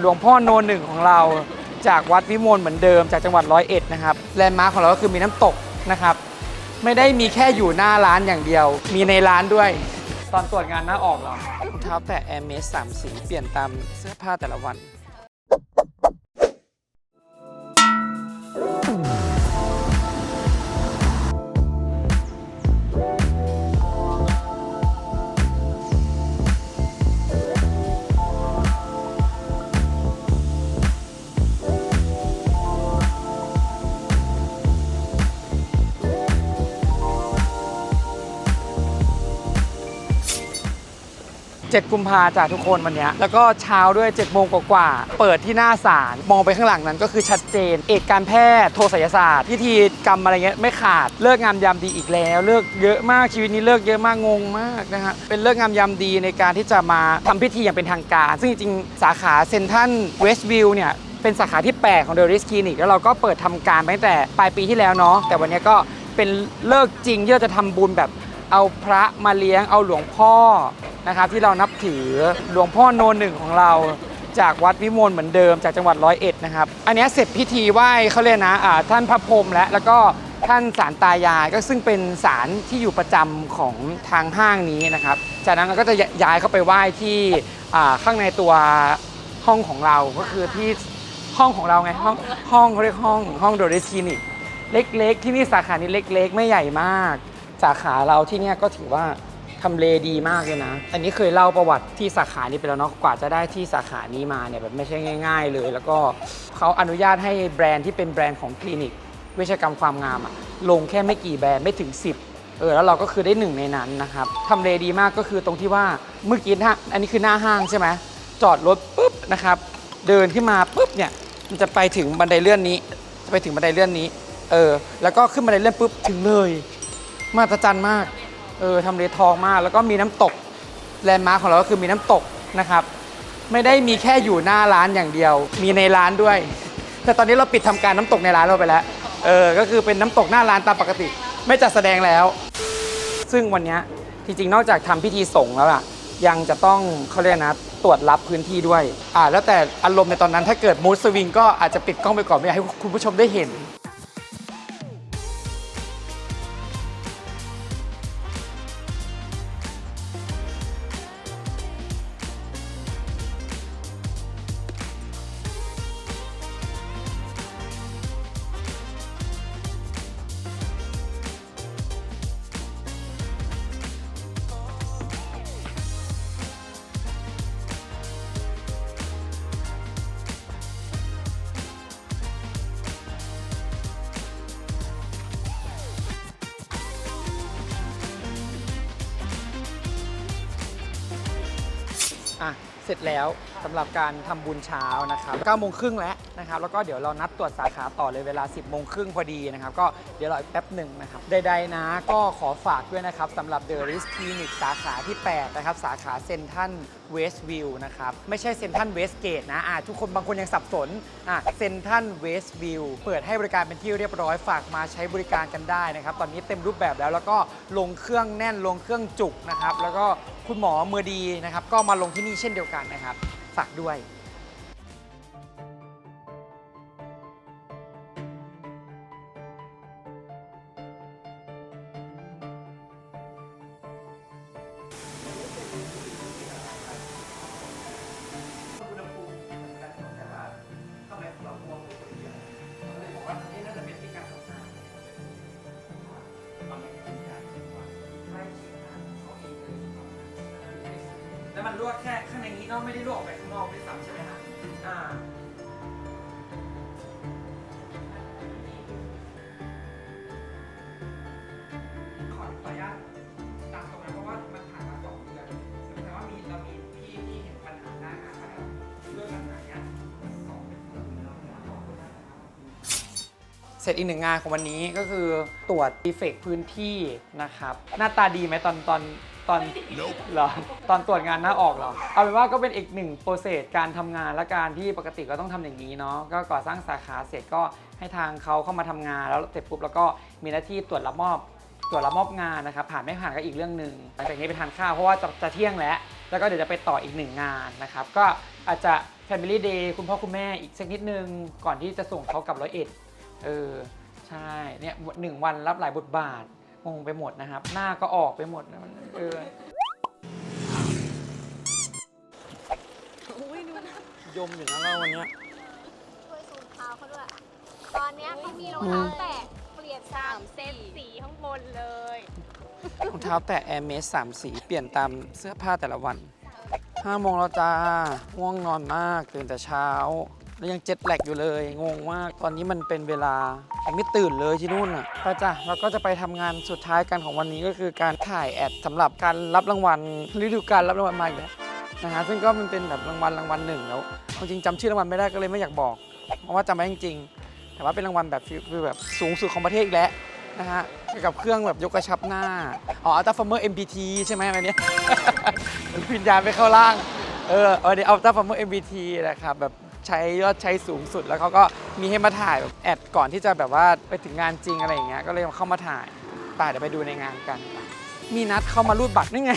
หลวงพ่อโนหนึ่งของเรา จากวัดวิมลเหมือนเดิมจากจังหวัดร้อยเอ็ดนะครับแลนด์มาร์คของเราก็คือมีน้ำตกนะครับ ไม่ได้มีแค่อยู่หน้าร้านอย่างเดียว มีในร้านด้วย ตอนตรวจงานหน้าออกเหรอรองเท้าแตะแอร์เมสสามสีเปลี่ยนตามเสื้อผ้าแต่ละวัน 7 กุมภาจากทุกคนวันนี้แล้วก็เช้าด้วย7โมงกว่าๆเปิดที่หน้าศาลมองไปข้างหลังนั้นก็คือชัดเจน เอกการแพทย์โทศัยศาสตร์พิธีกรรมอะไรเงี้ยไม่ขาดเลิกงามยามดีอีกแล้ว เลิกเยอะมากชีวิตนี้เลิกเยอะมากงงมากนะฮะเป็นเลิกงามยามดีในการที่จะมาทำพิธีอย่างเป็นทางการ ซึ่งจริงๆสาขาเซนทันเวสต์วิวเนี่ยเป็นสาขาที่ 8 ของเดอะริสคลินิกแล้วเราก็เปิดทำการไปตั้งแต่ปลายปีที่แล้วเนาะแต่วันนี้ก็เป็นเลิกจริงที่เราจะทำบุญแบบ เอาพระมาเลี้ยงเอาหลวงพ่อนะครับที่เรานับถือหลวงพ่อโนหนึ่งของเรา จากวัดวิมลเหมือนเดิมจากจังหวัดร้อยเอ็ดนะครับอันนี้เสร็จพิธีไหว้เขาเลยกนะอ่าท่านพระพรมและแล้วก็ท่านสารตายายก็ซึ่งเป็นสารที่อยู่ประจำของทางห้างนี้นะครับ จากนั้นเราก็จะย้ายเข้าไปไหว้ที่ข้างในตัวห้องของเราก็คือที่ห้องของเราไงห้องห้องเขาเรียกห้องห้องโดเริสคลินิกเล็ก ๆ ที่นี่สาขานี้เล็ก ๆ ไม่ใหญ่มาก สาขาเราที่เนี่ยก็ถือว่าทำเลดีมากเลยนะ อันนี้เคยเล่าประวัติที่สาขานี้ไปแล้วเนาะ กว่าจะได้ที่สาขานี้มาเนี่ยแบบไม่ใช่ง่าย ๆ เลย แล้วก็เขาอนุญาตให้แบรนด์ที่เป็นแบรนด์ของคลินิกเวชกรรมความงามอะลงแค่ไม่กี่แบรนด์ไม่ถึง 10 เออแล้วเราก็คือได้หนึ่งในนั้นนะครับทำเลดีมากก็คือตรงที่ว่าเมื่อกี้นะอันนี้คือหน้าห้างใช่ไหมจอดรถปุ๊บนะครับเดินขึ้นมาปุ๊บเนี่ยมันจะไปถึงบันไดเลื่อนนี้ จะไปถึงบันไดเลื่อนนี้ เออ แล้วก็ขึ้นบันไดเลื่อนปุ๊บถึงเลย มาตรจันมาก เออทำเลทองมาก แล้วก็มีน้ำตกแลนด์มาร์คของเราก็คือมีน้ำตกนะครับ ไม่ได้มีแค่อยู่หน้าร้านอย่างเดียว มีในร้านด้วย แต่ตอนนี้เราปิดทำการน้ำตกในร้านเราไปแล้ว เออ ก็คือเป็นน้ำตกหน้าร้านตามปกติ ไม่จัดแสดงแล้ว ซึ่งวันนี้ยจริงๆ นอกจากทำพิธีส่งแล้วอะยังจะต้องเขาเรียกนะตรวจรับพื้นที่ด้วย อ่า แล้วแต่อารมณ์ในตอนนั้นถ้าเกิดมูดสวิงก็อาจจะปิดกล้องไปก่อนไม่อยากให้คุณผู้ชมได้เห็น อะเสร็จแล้วสำหรับการทำบุญเช้านะครับ9โมงครึ่งแล้วนะครับ แล้วก็เดี๋ยวเรานัดตรวจสาขาต่อเลยเวลา 10โมงครึ่งพอดีนะครับ ก็เดี๋ยวรออีกแป๊บหนึ่งนะครับ ใดๆนะก็ขอฝากด้วยนะครับสำหรับ The Risk Clinic สาขาที่ 8 นะครับ สาขาเซนทันเวสต์วิวนะครับ ไม่ใช่เซนทันเวสเกตนะอะทุกคนบางคนยังสับสนอะเซนทันเวสต์วิวเปิดให้บริการเป็นที่เรียบร้อยฝากมาใช้บริการกันได้นะครับ ตอนนี้เต็มรูปแบบแล้วแล้วก็ลงเครื่องแน่นลงเครื่องจุกนะครับแล้วก็ คุณหมอมือดีนะครับ ก็มาลงที่นี่เช่นเดียวกันนะครับ ฝากด้วย แล้วมันลวกแค่ข้างในนี้เนาะไม่ได้ลวกออกไปข้างนอกด้วยซ้ำใช่ไหมฮะอ่าขอขออนุญาตตัดตรงนั้นเพราะว่ามันผ่านมาสองเดือนแสดงว่ามีเรามีพี่ที่เห็นปัญหาหน้างานมาแล้วเรื่องปัญหาเนี้ยสองเดือนแล้วขอบคุณนะครับ เสร็จอีกหนึ่งงานของวันนี้ก็คือตรวจดีเฟกพื้นที่นะครับ หน้าตาดีไหมตอนตอน ตอนเหรอตอนตรวจงานหน้าออกเหรอ เอาเป็นว่าก็เป็นอีกหนึ่งโปรเซสการทำงานและการที่ปกติก็ต้องทำอย่างนี้เนาะก็ก่อสร้างสาขาเสร็จก็ให้ทางเขาเข้ามาทำงานแล้วเสร็จปุ๊บแล้วก็มีหน้าที่ตรวจรับมอบตรวจรับมอบงานนะครับผ่านไม่ผ่านก็อีกเรื่องหนึ่งหลังจากนี้ไปทานข้าวเพราะว่าจะจะเที่ยงแล้ว แล้วก็เดี๋ยวจะไปต่ออีกหนึ่งงานนะครับ ก็อาจจะ Family Day คุณพ่อคุณแม่อีกสักนิดนึง ก่อนที่จะส่งเขากลับร้อยเอ็ดเออใช่เนี่ยหนึ่งวันรับหลายบทบาท งงไปหมดนะครับ หน้าก็ออกไปหมดนะมันเอออุ้ยดูนะยมอยู่นะเราวันเนี้ยช่วยซูมเท้าเขาด้วย ตอนเนี้ยเขามีรองเท้าแตะเปลี่ยนสามเซตสีข้างบนเลยรองเท้าแตะ Air m e s สามสีเปลี่ยนตามเสื้อผ้าแต่ละวัน5โมงแล้วจ้าง่วงนอนมากตื่นแต่เช้า แล้วยังเจ็ตแลกอยู่เลย งงมาก ตอนนี้มันเป็นเวลายังไม่ตื่นเลยที่นู่นอะไปจ้ะเราก็จะไปทำงานสุดท้ายกันของวันนี้ก็คือการถ่ายแอดสำหรับการรับรางวัลฤดูการรับรางวัลมาอีกแล้วนะฮะซึ่งก็มันเป็นแบบรางวัลรางวัลหนึ่งแล้วเอาจริงจำชื่อรางวัลไม่ได้ก็เลยไม่อยากบอก เพราะว่าจำไม่ได้จริงๆ แต่ว่าเป็นรางวัลแบบฟีลแบบสูงสุดของประเทศอีกแล้วนะฮะเกี่ยวกับเครื่องแบบยกกระชับหน้า อ๋อ Ultra Farmer MPT ใช่ไหมอันเนี้ยวิญญาณไปเข้าล่าง เออเอาเดี๋ยว Ultra Farmer MPT นะครับแบบ ใช้ยอดใช้สูงสุด แล้วเขาก็มีให้มาถ่ายแบบแอดก่อนที่จะแบบว่าไปถึงงานจริงอะไรอย่างเงี้ยก็เลยเข้ามาถ่ายไป่าเดี๋ยวไปดูในงานกัน มีนัดเข้ามารูดบัตรนี่ไง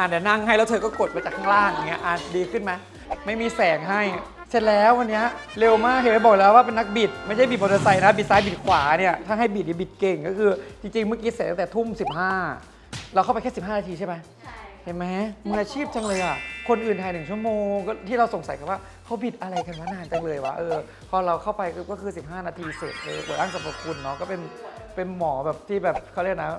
อ่าเดี๋ยวนั่งให้แล้วเธอก็กดมาจากข้างล่างอย่างเงี้ยอะดีขึ้นไหมไม่มีแสงให้ เสร็จแล้ววันเนี้ยเร็วมากเห็นไหมบอกแล้วว่าเป็นนักบิด ไม่ใช่บิดมอเตอร์ไซค์นะบิดซ้ายบิดขวาเนี่ยถ้าให้บิดนี่บิดเก่งก็คือ จริงๆเมื่อกี้เสร็จตั้งแต่ทุ่ม 15 เราเข้าไปแค่ 15 นาทีใช่ไหมใช่เห็นไหมมืออาชีพจังเลยอะ คนอื่นถ่ายหนึ่งชั่วโมงก็ที่เราสงสัยกันว่าเขาบิดอะไรกันวะนานจังเลยวะเออพอเราเข้าไปก็คือ 15 นาทีเสร็จเลยเปิดอ้างสรรพคุณเนาะก็เป็นเป็นหมอแบบที่แบบเขาเรียกนะ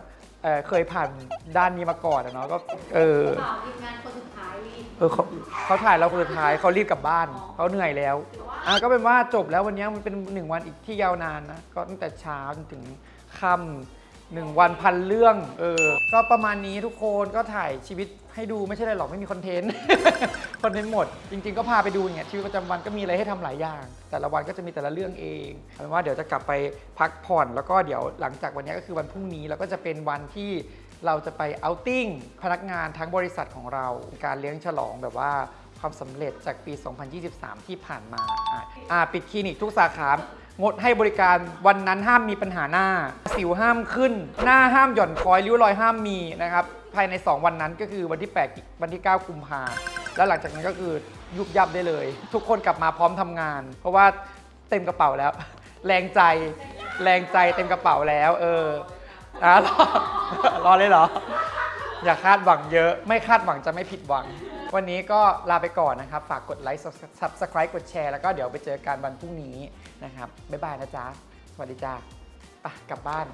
เอ่อเคยผ่านด้านนี้มาก่อนอะเนาะก็เออ เปล่าทีมงานคนสุดท้ายรีบ เออเขาเขาถ่ายเราคนสุดท้ายเขารีบกลับบ้านเขาเหนื่อยแล้วอะก็เป็นว่าจบแล้ววันนี้มันเป็นหนึ่งวันอีกที่ยาวนานนะ ก็ตั้งแต่เช้าจนถึงค่ำ หนึ่งวันพันเรื่อง เออ ก็ประมาณนี้ทุกคนก็ถ่ายชีวิตให้ดูไม่ใช่อะไรหรอกไม่มีคอนเทนต์ คอนเทนต์หมด จริง ๆ ก็พาไปดูเนี่ยชีวิตประจำวันก็มีอะไรให้ทำหลายอย่าง แต่ละวันก็จะมีแต่ละเรื่องเองเอาเป็นว่าเดี๋ยวจะกลับไปพักผ่อน แล้วก็เดี๋ยวหลังจากวันนี้ก็คือวันพรุ่งนี้แล้วก็จะเป็นวันที่เราจะไปเอาท์ติ้งพนักงานทั้งบริษัทของเราการเลี้ยงฉลองแบบว่าความสำเร็จจากปี 2023 ที่ผ่านมาอะอ่าปิดคลินิกทุกสาขา งดให้บริการวันนั้นห้ามมีปัญหาหน้า สิวห้ามขึ้น หน้าห้ามหย่อนคอยริ้วรอยห้ามมีนะครับภายใน 2 วันนั้นก็คือวันที่ 8 วันที่ 9 กุมภาแล้วหลังจากนั้นก็คือยุบยับได้เลย ทุกคนกลับมาพร้อมทำงาน เพราะว่าเต็มกระเป๋าแล้ว แรงใจแรงใจเต็มกระเป๋าแล้ว เอออะรอรอเลยเหรอ อย่าคาดหวังเยอะ ไม่คาดหวังจะไม่ผิดหวัง วันนี้ก็ลาไปก่อนนะครับ ฝากกดไลค์ subscribe กดแชร์ แล้วก็เดี๋ยวไปเจอกันวันพรุ่งนี้นะครับ บ๊ายบายนะจ๊ะ สวัสดีจ้าไปกลับบ้าน